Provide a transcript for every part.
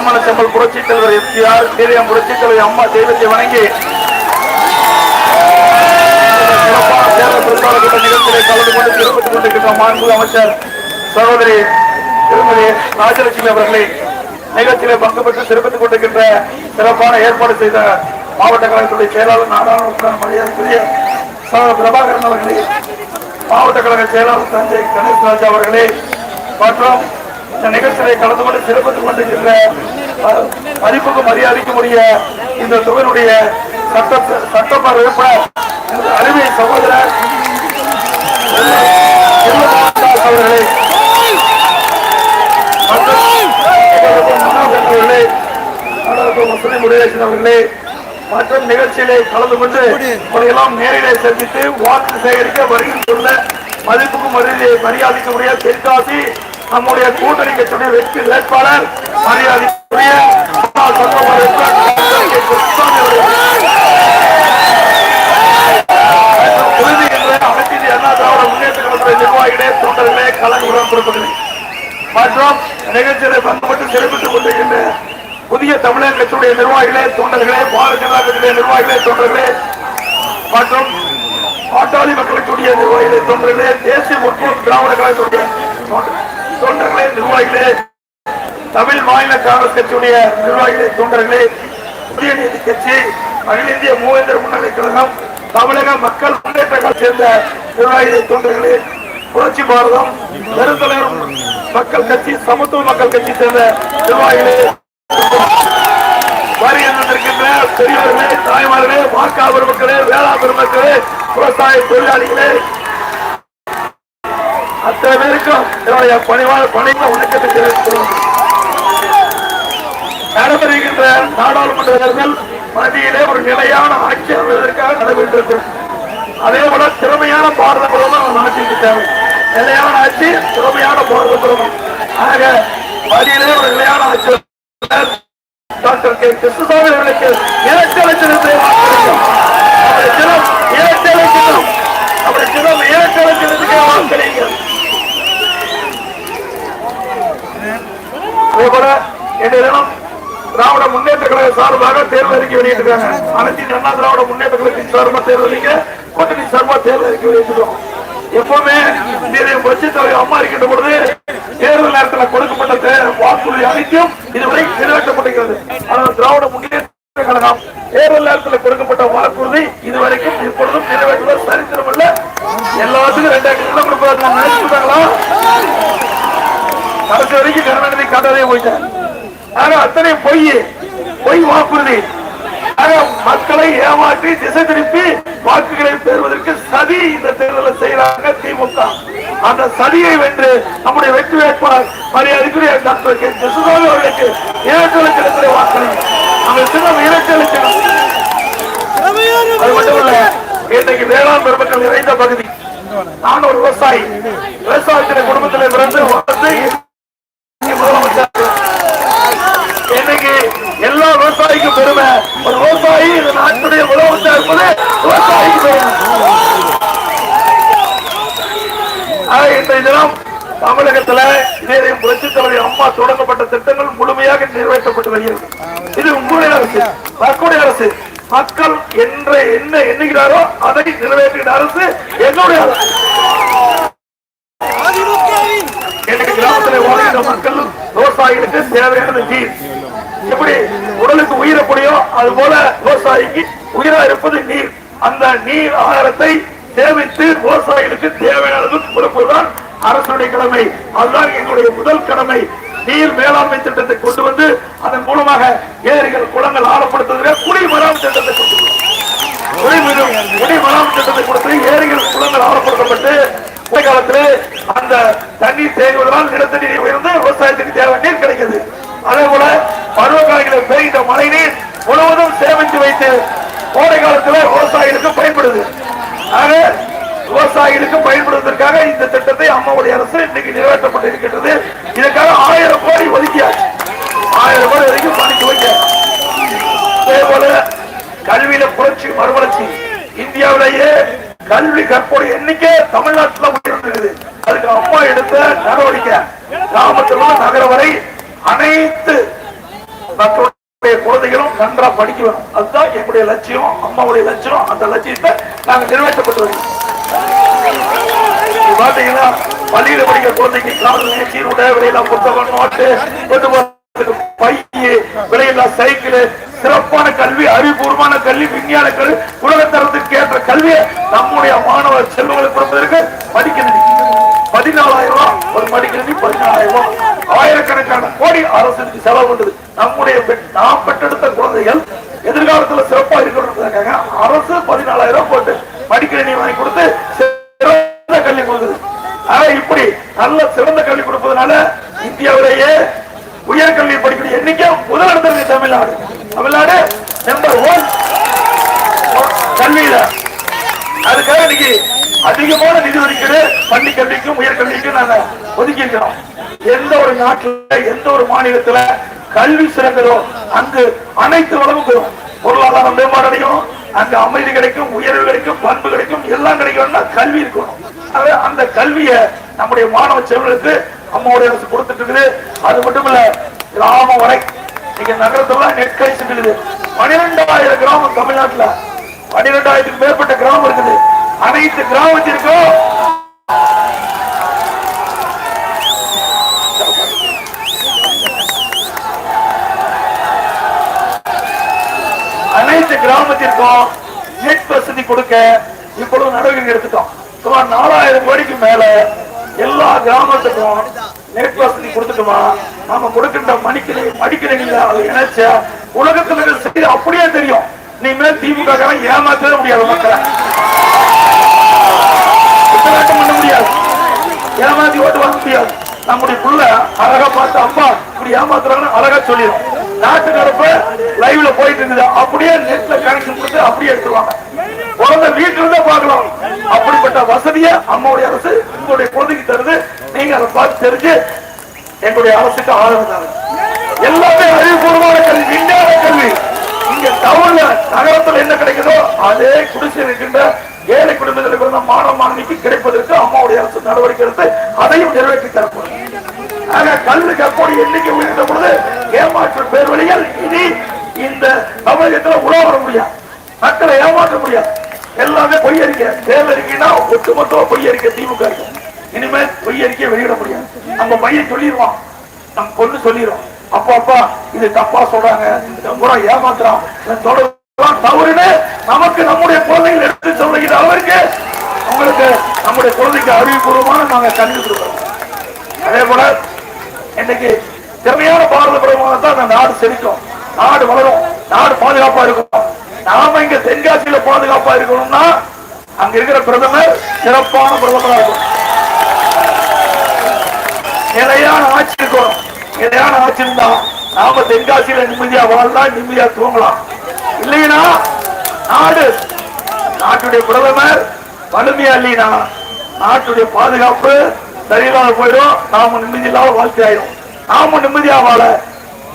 பன்மனச்சம்பல் புரட்சித் தலைவர் எம்ஜிஆர் சீரியம் புரட்சித் தலைவர் அம்மா தெய்வத்தை வணங்கி சிறப்பான நிகழ்ச்சியை கலந்து கொண்டு சிறப்பித்துக் கொண்டிருக்கின்ற மாண்பு அமைச்சர் சகோதரி திருமதி ராஜலட்சுமி அவர்களை நிகழ்ச்சியிலே பங்கு பெற்று சிறப்பித்துக் கொண்டிருக்கின்ற சிறப்பான ஏற்பாடு செய்த மாவட்ட கழகத்துடைய செயலாளர் நாடாளுமன்ற மரியாதைக்குரிய பிரபாகரன் அவர்களே மாவட்ட கழக செயலாளர் தஞ்சை கணேஷ் ராஜா அவர்களே மற்றும் இந்த நிகழ்ச்சியை கலந்து கொண்டு சிறப்பித்துக் கொண்டிருக்கின்ற மதிப்புக்கு மரியாதைக்குரிய இந்த தொகையினுடைய சட்ட சட்டமன்ற உறுப்பினர் அருமை சகோதரர் அவர்களை. மற்றும் முஸ்லிம் முருகேசன் அவர்களே மற்றும் நிகழ்ச்சியிலே கலந்து கொண்டு உங்களையெல்லாம் நேரிலே சந்தித்து வாக்கு சேகரிக்க வருகின்ற மதிப்புக்கும் மரியாதை தெற்காசி நம்முடைய கூட்டணி கட்சியுடைய வெற்றி வேட்பாளர் மரியாதைக்குரிய அனைத்து அண்ணா திராவிட முன்னேற்ற கழகத்துடைய நிர்வாகிகளே தொண்டர்களே கலந்துடன் கொடுப்பதில்லை. மற்றும் நிகழ்ச்சியை பங்குபட்டு சிறப்பித்துக் கொண்டிருக்கின்ற புதிய தமிழக கட்சியுடைய நிர்வாகிகளே தொண்டர்களே பாரதிய ஜனதா கட்சியுடைய நிர்வாகிகளே தொண்டர்களே மற்றும் பாட்டாளி மக்களுடைய நிர்வாகிகளே தொண்டர்களே தேசிய முற்போக்கு திராவிட கழகத்துடைய தொண்டர்கள். தொண்டர்களே நிர்வாகிகளே தமிழ் மாநில காங்கிரஸ் கட்சியுடைய நிர்வாகிகளே தொண்டர்களே புதிய நீதி கட்சி அகில இந்திய மூவேந்திர முன்னணி கழகம் தமிழக மக்கள் முன்னேற்ற சேர்ந்த நிர்வாகிகளை தொண்டர்களே புரட்சி பாரதம் பெருந்தலைவர் மக்கள் கட்சி சமத்துவ மக்கள் கட்சி சேர்ந்த நிர்வாகிகளே வரி இருக்கின்ற பெரியவர்களே தாய்மார்களே வாக்கா மக்களே வேளா மக்களே விவசாய தொழிலாளிகளே அத்தனை பேருக்கும் என்னுடைய பணிவான பணிக்கு வணக்கத்தை தெரிவித்துள்ளோம் நடைபெறுகின்ற நாடாளுமன்ற தேர்தல் மத்தியிலே ஒரு நிலையான ஆட்சி அமைவதற்காக நடைபெற்றது. அதே போல திறமையான பாரத பிரதமர் நம்ம நாட்டிற்கு தேவை. நிலையான ஆட்சி திறமையான பாரத பிரதமர். ஆக மத்தியிலே ஒரு நிலையான ஆட்சி டாக்டர் கே. கிருஷ்ணசாமி அவர்களுக்கு இரட்டை லட்சத்தை இரட்டை லட்சம் அவருடைய தினம் இரட்டை லட்சத்துக்கு வாக்களிக்கும் அதேபோல இன்றைய தினம் திராவிட முன்னேற்ற கழக சார்பாக தேர்தல் அறிக்கை வெளியிட்டிருக்காங்க. அனைத்து அண்ணா திராவிட முன்னேற்ற கழகத்தின் சார்பாக தேர்தல் அறிக்கை கூட்டணி சார்பாக தேர்தல் அறிக்கை வெளியிட்டிருக்கோம். எப்பவுமே இந்திய புரட்சி தலைவர் அம்மா இருக்கின்ற பொழுது தேர்தல் நேரத்தில் கொடுக்கப்பட்ட வாக்குறுதி அனைத்தும் இதுவரை நிறைவேற்றப்பட்டிருக்கிறது. ஆனால் திராவிட முன்னேற்ற கழகம் தேர்தல் நேரத்தில் கொடுக்கப்பட்ட வாக்குறுதி இதுவரைக்கும் இப்பொழுதும் நிறைவேற்றுவது சரித்திரம் இல்ல எல்லாத்துக்கும் ரெண்டாயிரத்தி கிலோ நினைச்சுட்டாங்களா கடைசி வரைக்கும் கருணாநிதி காட்டாதே போயிட்டாங்க ஆக அத்தனை பொய் பொய் வாக்குறுதி. ஆக மக்களை ஏமாற்றி திசை திருப்பி வாக்குகளை பெறுவதற்கு சதி இந்த தேர்தலில் செய்யறாங்க திமுக. அந்த சதியை வென்று நம்முடைய வெற்றி வேட்பாளர் மரியாதைக்குரிய டாக்டர் கே. ஜசுதாவி அவர்களுக்கு இரண்டு லட்சத்தில் வாக்களி அந்த சின்னம் இரண்டு லட்சம் அது மட்டும் இல்ல இன்றைக்கு வேளாண் பெருமக்கள் நிறைந்த பகுதி. நான் ஒரு விவசாயி. விவசாயத்தின் குடும்பத்தில் பிறந்து வளர்ந்து முதலமைச்சர். இன்னைக்கு எல்லா விவசாயிக்கும் பெருமை. ஒரு விவசாயி இந்த நாட்டுடைய முதலமைச்சர் இருப்பது விவசாயிக்கு பெருமை. இன்றைய தினம் தமிழகத்துல இதே புரட்சி தலைவர் அம்மா தொடங்கப்பட்ட திட்டங்கள் முழுமையாக நிறைவேற்றப்பட்டு வருகிறது. இது உங்களுடைய அரசு மக்களுடைய அரசு. மக்கள் என்ற என்ன எண்ணுகிறாரோ அதை நிறைவேற்றுகிற அரசு என்னுடைய அரசு இன்னைக்கு கிராமத்தில் வாழ்கிற மக்கள் விவசாயிகளுக்கு தேவையானது நீர் எப்படி உடலுக்கு உயிர் எப்படியோ அது போல விவசாயிக்கு உயிரா இருப்பது நீர். அந்த நீர் ஆகாரத்தை சேமித்து விவசாயிகளுக்கு தேவையானது கொடுப்பதுதான் அரசுடைய கடமை. அதுதான் எங்களுடைய முதல் கடமை. நீர் மேலாண்மை திட்டத்தை கொண்டு வந்து அதன் மூலமாக ஏரிகள் குளங்கள் ஆழப்படுத்துகிற குடிமராமத்து திட்டத்தை கொண்டு வந்தோம். குடிமரம் குடிமராமத்து திட்டத்தை கொடுத்து ஏரிகள் குளங்கள் ஆழப்படுத்தப்பட்டு கோடை காலத்திலே அந்த தண்ணீர் தேங்குவதனால் நிலத்தடி நீர் உயர்ந்து விவசாயத்துக்கு தேவை நீர் கிடைக்கிறது அதே போல பருவ காலங்களில் பெய்கின்ற மழை நீர் முழுவதும் வைத்து கோடை காலத்துல விவசாயிகளுக்கு பயன்படுது. ஆக விவசாயிகளுக்கு பயன்படுவதற்காக இந்த திட்டத்தை அம்மாவுடைய அரசு இன்னைக்கு நிறைவேற்றப்பட்டிருக்கின்றது. இதற்காக ஆயிரம் கோடி ஒதுக்கியாச்சு. ஆயிரம் கோடி வரைக்கும் பணிக்கு வைக்க. அதே போல கல்வியில புரட்சி மறுமலர்ச்சி. இந்தியாவிலேயே கல்வி கற்போடைய எண்ணிக்கை தமிழ்நாட்டில் உயர்ந்திருக்குது. அதுக்கு அம்மா எடுத்த நடவடிக்கை கிராமத்திலிருந்து நகர வரை அனைத்து மக்களுடைய குழந்தைகளும் நன்றா படிக்க வேணும். அதுதான் எங்களுடைய லட்சியம் அம்மாவுடைய லட்சியம். அந்த லட்சியத்தை நாங்க நிறைவேற்றப்பட்டு வருகிறோம். பாத்தீங்கன்னா பள்ளியில படிக்கிற குழந்தைக்கு காரணம் சீருடை விலையில புத்தகம் நோட்டு கொண்டு பைய விலையில்லா சைக்கிள் சிறப்பான கல்வி அறிவு அறிவுபூர்வமான கல்வி விஞ்ஞான கல்வி உலகத்தரத்துக்கு ஏற்ற கல்வியை நம்முடைய மாணவர் செல்வங்களுக்கு கொடுப்பதற்கு படிக்கிறது பதினாலாயிரம் ரூபாய் ஒரு மடிக்கிறது பதினாலாயிரம் ரூபாய். ஆயிரக்கணக்கான கோடி அரசுக்கு செலவு பண்ணுது நம்முடைய நாம் பெற்றெடுத்த குழந்தைகள் எதிர்காலத்துல சிறப்பா இருக்கணுன்றதுக்காக அரசு பதினாலாயிரம் போட்டு மடிக்கணினி வாங்கி கொடுத்து சிறந்த கல்வி கொடுக்குது. ஆனா இப்படி நல்ல சிறந்த கல்வி கொடுப்பதனால இந்தியாவிலேயே உயர்கல்வி படிக்கிற எண்ணிக்கை முதலிடத்தில் தமிழ்நாடு தமிழ்நாடு நம்பர் ஒன் கல்வியில அதுக்காக இன்னைக்கு அதிகமான நிதி ஒதுக்கீடு பள்ளி கல்விக்கும் உயர்கல்விக்கும் நாங்க ஒதுக்கி இருக்கிறோம் எந்த ஒரு நாட்டுல எந்த ஒரு மாநிலத்துல கல்வி சிறந்ததோ அங்கு அனைத்து வளமும் பெறும். பொருளாதாரம் மேம்பாடு அடையும் அங்க அமைதி கிடைக்கும் உயர்வு கிடைக்கும் பண்பு கிடைக்கும் எல்லாம் கிடைக்கும்னா கல்வி இருக்கணும். அந்த கல்வியை நம்முடைய மாணவ செல்வர்களுக்கு அம்மாவுடைய அரசு கொடுத்துட்டு இருக்குது. அது மட்டும் இல்ல கிராமம் வரை நீங்க நகரத்துல நெற்கை செல்லுது. பனிரெண்டாயிரம் கிராமம் தமிழ்நாட்டுல. பனிரெண்டாயிரத்துக்கு மேற்பட்ட கிராமம் இருக்குது. அனைத்து கிராமத்திற்கும் அனைத்து கிராமத்திற்கும் நெட் வசதி கொடுக்க இப்பொழுது நடவடிக்கை எடுத்துட்டோம். சுமார் நாலாயிரம் கோடிக்கு மேல எல்லா கிராமத்துக்கும் நெட் வசதி கொடுத்துட்டோமா? நாம கொடுக்கின்ற மணிக்கிளை மடிக்கிளைங்கள அதை இணைச்ச உலகத்துல செய்தி அப்படியே தெரியும். இனிமேல் திமுக காரன் ஏமாத்தவே முடியாது மக்களை. பண்ண முடியாது. ஏமாத்தி ஓட்டு வாங்க முடியாது. நம்முடைய புள்ள அழகா பார்த்து அம்மா இப்படி ஏமாத்துறாங்கன்னு அழகா சொல்லிடும். நாட்டு நடப்பு லைவ்ல போயிட்டு இருந்தது. அப்படியே நெட்ல கனெக்ஷன் கொடுத்து அப்படியே எடுத்துருவாங்க. குழந்தை வீட்டுல இருந்தே பார்க்கலாம். அப்படிப்பட்ட வசதியை அம்மாவுடைய அரசு உங்களுடைய குழந்தைக்கு தருது. நீங்க அதை பார்த்து தெரிஞ்சு எங்களுடைய அரசுக்கு ஆதரவு தாங்க எல்லாமே அறிவுபூர்வமான கல்வி விஞ்ஞான கல்வி. இங்க டவுன்ல நகரத்துல என்ன கிடைக்குதோ அதே குடிசை இருக்கின்ற ஏழை குடும்பத்தில் பிறந்த மாணவ மாணவிக்கு கிடைப்பதற்கு அம்மாவுடைய அரசு நடவடிக்கை எடுத்து அதையும் நிறைவேற்றி தரப்படும் ஆக கல்வி கற்போடு எண்ணிக்கை உயர்ந்த பொழுது ஏமாற்று பேர் வழிகள் இனி இந்த தமிழகத்தில் உலக வர முடியாது. மக்களை ஏமாற்ற முடியாது. எல்லாமே பொய் அறிக்கை தேர்தல் அறிக்கைனா ஒட்டுமொத்தமா பொய் அறிக்கை திமுக இனிமே இனிமேல் பொய் அறிக்கையை வெளியிட முடியாது. நம்ம பையன் சொல்லிடுவான். நம்ம பொண்ணு சொல்லிடுவோம் அப்பா அப்பா இது தப்பா சொல்றாங்க. பூரா ஏமாத்துறான். இவன் தவறுன்னு நமக்கு நம்முடைய குழந்தைகள் எடுத்து சொல்லுகிற அளவிற்கு உங்களுக்கு நம்முடைய குழந்தைக்கு அறிவுபூர்வமான நாங்க கண்டு கொடுக்கிறோம். அதே போல இன்னைக்கு திறமையான பாரத பிரதமர் தான் அந்த நாடு செழிக்கும். நாடு வளரும் நாடு பாதுகாப்பா இருக்கும் நாம இங்க தென்காசியில பாதுகாப்பா இருக்கணும்னா அங்க இருக்கிற பிரதமர் சிறப்பான பிரதமரா இருக்கும் நிலையான ஆட்சி இருக்கணும். நிலையான ஆட்சி இருந்தா நாம தென்காசியில நிம்மதியா வாழலாம் நிம்மதியா தூங்கலாம். இல்லைன்னா நாடு நாட்டுடைய பிரதமர் வலிமையா இல்லைனா நாட்டுடைய பாதுகாப்பு சரியில்லாத போயிடும். நாம நிம்மதி இல்லாத வாழ்க்கை ஆயிடும் நாம நிம்மதியா வாழ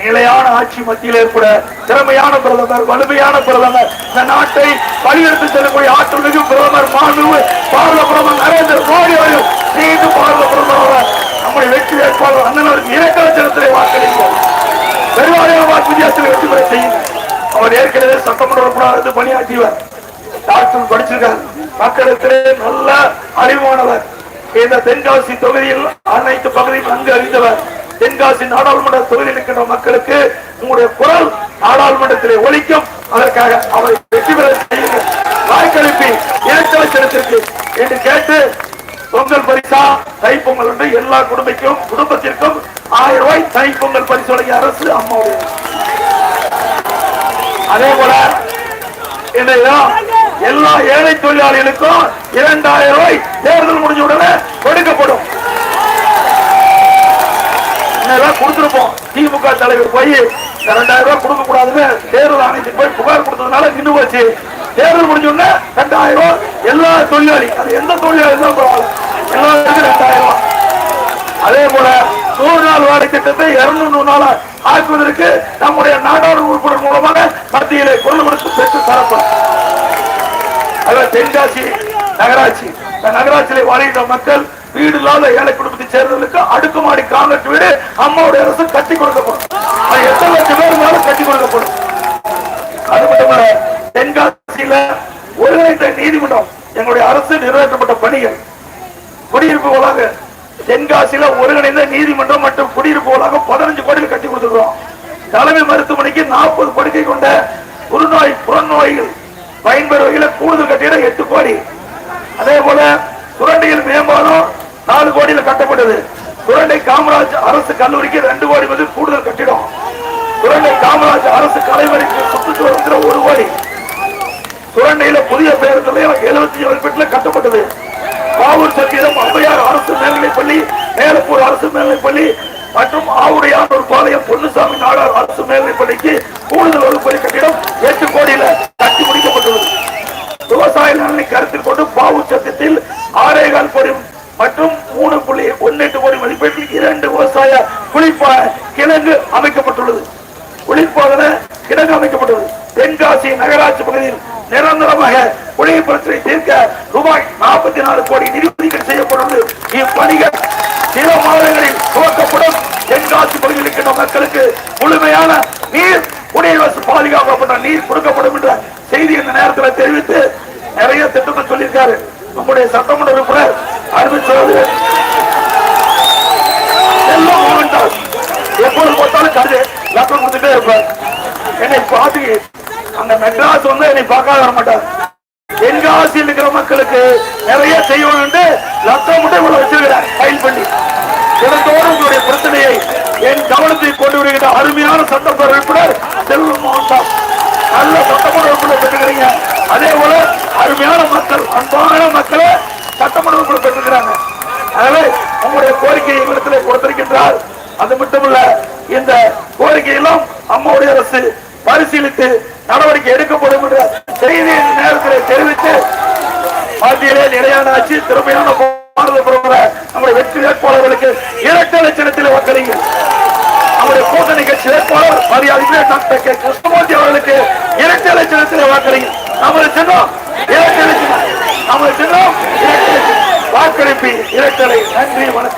நிலையான ஆட்சி மத்தியிலே கூட திறமையான பிரதமர் வலிமையான பிரதமர். இந்த நாட்டை வலியுறுத்தி செல்லக்கூடிய ஆற்றல் மிகு பிரதமர் மாண்பு. பாரத பிரதமர் நரேந்திர மோடி அவர்கள் மீண்டும் பாரத பிரதமர் நம்முடைய வெற்றி வேட்பாளர் அண்ணனவருக்கு இலக்கண சின்னத்திலே வாக்களிப்போம். பெருவாரியான வாக்கு வித்தியாசத்தில் வெற்றி பெற செய்யும் அவர் ஏற்கனவே சட்டமன்ற உறுப்பினர் இருந்து பணியாற்றியவர். டாக்டர் படிச்சிருக்கார். மக்களுக்கு நல்ல அறிவானவர் இந்த தென்காசி தொகுதியில் அனைத்து பகுதியும் நன்கு அறிந்தவர். தென்காசி நாடாளுமன்ற தொகுதியில் இருக்கின்ற மக்களுக்கு உங்களுடைய குரல் நாடாளுமன்றத்திலே ஒழிக்கும் அதற்காக அவரை வெற்றி பெற செய்யுங்கள். வாய்க்கழிப்பி. இனத்தலை சின்னத்திற்கு என்று கேட்டு பொங்கல் பரிசா தைப்பொங்கல் என்று எல்லா குடும்பத்திற்கும் குடும்பத்திற்கும் ஆயிரம் ரூபாய் தைப்பொங்கல் பரிசு வழங்கிய அரசு அம்மாவுடைய. அதே போல இன்றைய எல்லா ஏழை தொழிலாளிகளுக்கும் இரண்டாயிரம் ரூபாய் தேர்தல் முடிஞ்ச உடனே கொடுக்கப்படும். ரூபாய் கொடுத்துருப்போம். திமுக தலைவர் போய் ரெண்டாயிரம் ரூபாய் கொடுக்க கூடாதுன்னு தேர்தல் ஆணையத்துக்கு போய் புகார் கொடுத்ததுனால நின்று போச்சு. தேர்தல் முடிஞ்ச உடனே ரெண்டாயிரம் ரூபாய் எல்லா தொழிலாளி அது எந்த தொழிலாளி தான் பரவாயில்ல. எல்லாருக்கும் ரெண்டாயிரம் ரூபாய் அதே போல நூறு நாள் வாடகை திட்டத்தை இருநூறு நாள் ஆக்குவதற்கு நம்முடைய நாடாளு உறுப்பினர் மூலமாக மத்தியிலே குரல் கொடுத்து பெற்று தரப்படும். அதான் தென்காசி நகராட்சி. இந்த நகராட்சியில வாழ்கின்ற மக்கள் வீடு இல்லாத ஏழை குடும்பத்தை சேர்ந்தவர்களுக்கு அடுக்குமாடி காங்கிரஸ் வீடு அம்மாவுடைய அரசு கட்டி கொடுக்கப்படும். அது எத்தனை லட்சம் பேர் கட்டி கொடுக்கப்படும். அது மட்டுமல்ல தென்காசியில ஒருங்கிணைந்த நீதிமன்றம் எங்களுடைய அரசு நிறைவேற்றப்பட்ட பணிகள். குடியிருப்பு வளாக தென்காசியில ஒருங்கிணைந்த நீதிமன்றம் மற்றும் குடியிருப்பு வளாக பதினஞ்சு கோடியில் கட்டி கொடுத்துருக்கோம் தலைமை மருத்துவமனைக்கு நாற்பது படுக்கை கொண்ட புறநோய் புறநோய்கள் பயன்பெறும் வகையில் கூடுதல் கட்டிடம் எட்டு கோடி. அதே போல சுரண்டையில் மேம்பாலம் நாலு கோடியில் கட்டப்பட்டது. குரண்டை காமராஜ் அரசு கல்லூரிக்கு ரெண்டு கோடி வந்து கூடுதல் கட்டிடம். குரண்டை காமராஜ் அரசு கலைவரிக்கு சுற்றுச்சூழல் ஒரு கோடி. சுரண்டையில புதிய பேருந்து நிலையம் எழுபத்தி ஏழு பெட்டில கட்டப்பட்டது. பாவூர் சத்தியம் அம்பையார் அரசு மேல்நிலைப்பள்ளி மேலப்பூர் அரசு மேல்நிலைப்பள்ளி மற்றும் ஆவுடையானூர் பாளையம் பொன்னுசாமி நாடார் அரசு மேல்நிலைப்பள்ளிக்கு கூடுதல் வகுப்பறை கட்டிடம் எட்டு கோடியில கட்டி முடிக்கப்பட்டுள்ளது விவசாய நலனை கருத்தில் கொண்டு பாவூர் சத்தியத்தில் ஆறேகால் கோடி மற்றும் மூணு புள்ளி ஒன்னு எட்டு கோடி மதிப்பீட்டில் இரண்டு விவசாய குளிப்பா கிழங்கு அமைக்கப்பட்டுள்ளது. குளிர்பாதன கிழங்கு அமைக்கப்பட்டுள்ளது. தென்காசி நகராட்சி பகுதியில் நிரந்தரமாக குடிநீர் பிரச்சனை தீர்க்க ரூபாய் நாற்பத்தி நாலு கோடி நிதி ஒதுக்கீடு செய்யப்பட்டுள்ளது. இப்பணிகள் சில மாதங்களில் துவக்கப்படும். தென்காசி பகுதியில் இருக்கின்ற மக்களுக்கு முழுமையான நீர் குடியரசு பாதுகாக்கப்பட்ட நீர் கொடுக்கப்படும் என்ற செய்தி இந்த நேரத்தில் தெரிவித்து நிறைய திட்டத்தை சொல்லியிருக்காரு. நம்முடைய சட்டமன்ற உறுப்பினர் அருமை சோதரர் செல்வம் மோகன்தாஸ் எப்பொழுது பார்த்தாலும் கருது லட்சம் கொடுத்துட்டே இருப்பார். என்னை பார்த்து அந்த மெட்ராஸ் வந்து என்னை பார்க்காத வர மாட்டார் தென்காசியில் இருக்கிற மக்களுக்கு நிறைய செய்யணும் என்று லட்சம் மட்டும் இவ்வளவு வச்சிருக்கிறார் ஃபைல் பண்ணி. தினத்தோடு உங்களுடைய பிரச்சனையை என் கவனத்தை கொண்டு வருகிற அருமையான சட்டமன்ற உறுப்பினர் செல்வம் மோகன்தாஸ். நல்ல சட்டமன்ற உறுப்பினர் பெற்றுக்கிறீங்க அதே போல அருமையான மக்கள் அன்பான மக்களை சட்டமன்ற உறுப்பினர் எனவே உங்களுடைய கோரிக்கையை எங்களிடத்தில் கொடுத்திருக்கின்றார். அது மட்டுமல்ல இந்த அம்மாவுடைய அரசு பரிசீலித்து நடவடிக்கை எடுக்கப்படும் என்ற செய்தியை நேரத்தில் தெரிவித்து மத்தியிலே நிலையான ஆட்சி திறமையான பாரத பிரதமர் நம்முடைய வெற்றி வேட்பாளர்களுக்கு இரட்டை லட்சணத்தில் வாக்களிங்கள் நம்முடைய கூட்டணி கட்சி வேட்பாளர் மரியாதைக்குரிய டாக்டர் கே கிருஷ்ணமூர்த்தி அவர்களுக்கு இரட்டை லட்சணத்தில் வாக்களிங்கள் நமது சின்னம் இரட்டை லட்சணம் நமது சின்னம் இரட்டை லட்சணம் நன்றி வணக்கம்.